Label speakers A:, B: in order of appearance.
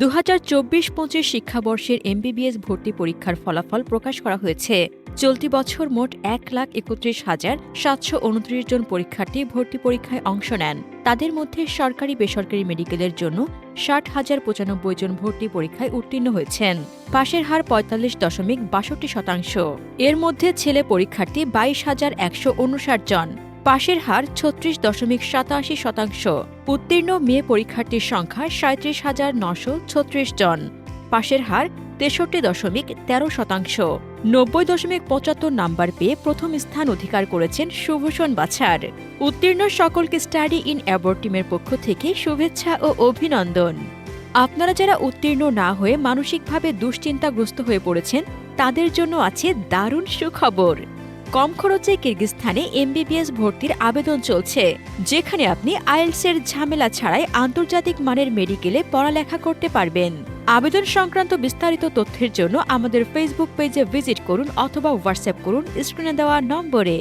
A: দু হাজার চব্বিশ পঁচিশ শিক্ষাবর্ষের এমবিবিএস ভর্তি পরীক্ষার ফলাফল প্রকাশ করা হয়েছে। চলতি বছর মোট এক লাখ একত্রিশ হাজার সাতশো উনত্রিশ জন পরীক্ষার্থী ভর্তি পরীক্ষায় অংশ নেন। তাদের মধ্যে সরকারি বেসরকারি মেডিকেলের জন্য ষাট হাজার পঁচানব্বই জন ভর্তি পরীক্ষায় উত্তীর্ণ হয়েছেন। পাশের হার পঁয়তাল্লিশ দশমিক বাষট্টি শতাংশ। এর মধ্যে ছেলে পরীক্ষার্থী বাইশ হাজার একশো উনষাট জন। পাশের হার ছত্রিশ দশমিক সাতাশি শতাংশ। উত্তীর্ণ মেয়ে পরীক্ষার্থীর সংখ্যা সাঁত্রিশ হাজার নশো ছত্রিশ জন। পাশের হার তেষট্টি দশমিক তেরো শতাংশ। নব্বই দশমিক পঁচাত্তর নাম্বার পেয়ে প্রথম স্থান অধিকার করেছেন শুভষণ বাছার। উত্তীর্ণ সকলকে স্টাডি ইন অ্যাবোর্ড টিমের পক্ষ থেকে শুভেচ্ছা ও অভিনন্দন। আপনারা যারা উত্তীর্ণ না হয়ে মানসিকভাবে দুশ্চিন্তাগ্রস্ত হয়ে পড়েছেন, তাদের জন্য আছে দারুণ সুখবর। কম খরচে কিরগিস্তানে এমবিবিএস ভর্তির আবেদন চলছে, যেখানে আপনি আইএলসের ঝামেলা ছাড়াই আন্তর্জাতিক মানের মেডিকেলে পড়ালেখা করতে পারবেন। আবেদন সংক্রান্ত বিস্তারিত তথ্যের জন্য আমাদের ফেসবুক পেজে ভিজিট করুন অথবা হোয়াটসঅ্যাপ করুন স্ক্রিনে দেওয়া নম্বরে।